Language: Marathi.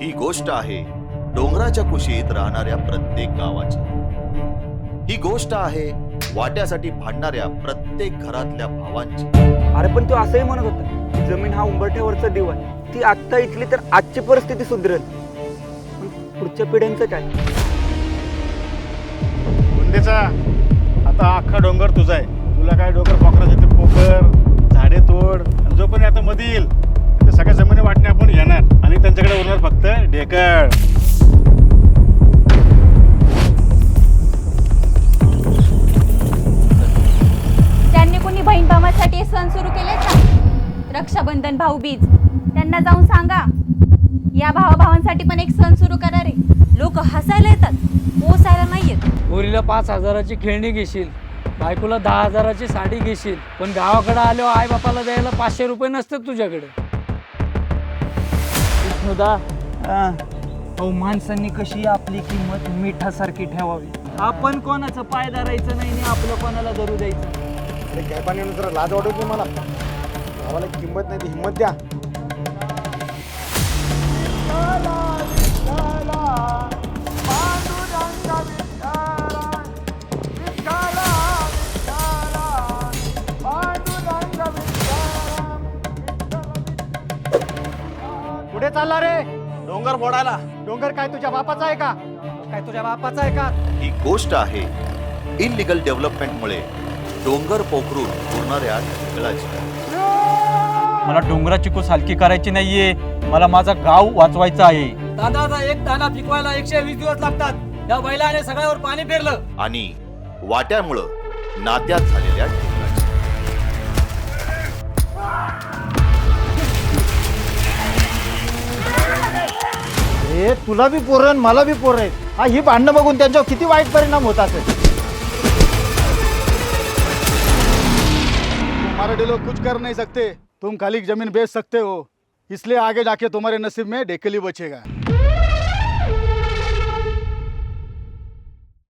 ही गोष्ट आहे डोंगराच्या कुशीत राहणाऱ्या प्रत्येक गावाची. ही गोष्ट आहे वाट्यासाठी भांडणाऱ्या प्रत्येक घरातल्या भावांची. अरे पण तो असंही म्हणत होता की जमीन हा उंबरठ्यावरचा दिवा आहे. ती आत्ता इथली तर आजची परिस्थिती सुधरेल. पण पुढच्या पिढ्यांचं काय? बुंदेचा आता अख्खा डोंगर तुझा आहे. तुला काय डोंगर पोखराचे ते पोखर झाडे तोड आणि जो पण आता मध्ये येईल ढेकळ ज्यांनी कोणी बहीण भावासाठी सण सुरू केलेत ना रक्षाबंधन भाऊबीज त्यांना जाऊन सांगा. या भावा भावांसाठी पण एक सण सुरू करा रे. लोक हसायला येतात पोसायला नाही येत. पोरीला पाच हजाराची खेळणी घेशील बायकोला दहा हजाराची साडी घेशील पण गावाकडे आल्यावर आई बापाला द्यायला पाचशे रुपये नसतात तुझ्याकडे. विष्णुदा अहो माणसांनी कशी आपली किंमत मिठासारखी ठेवावी? आपण कोणाचं पाय धरायचं नाही आणि आपलं कोणाला धरू द्यायचं? काय पाणी जरा लाज वाटत मला. भावाला किंमत नाही ती हिंमत द्या. पुढे चालला रे. डोंगर फोडायला डोंगर काय तुझ्या बापाचा आहे का? काय तुझ्या बापाचा आहे का? ही गोष्ट आहे इनलिगल डेव्हलपमेंटमुळे डोंगर पोखरून उरणाऱ्या ढेकळाची मला डोंगराची कुस हलकी करायची नाहीये. मला माझा गाव वाचवायचा आहे. दादा एक दाना पिकवायला एकशे वीस दिवस लागतात. या बैलाने सगळ्यावर पाणी फेरलं आणि वाट्यामुळं नात्यात झालेल्या हे तुला बी पोरं मला बी पोर आहेत हा ही भांडणं बघून त्यांच्यावर किती वाईट परिणाम होत असेल. तुम्हारे लोग कुछ कर नहीं सकते. तुम खाली जमीन बेच सकते हो. इसलिए आगे जाके तुम्हारे नसीब में ढेकली बचेगा.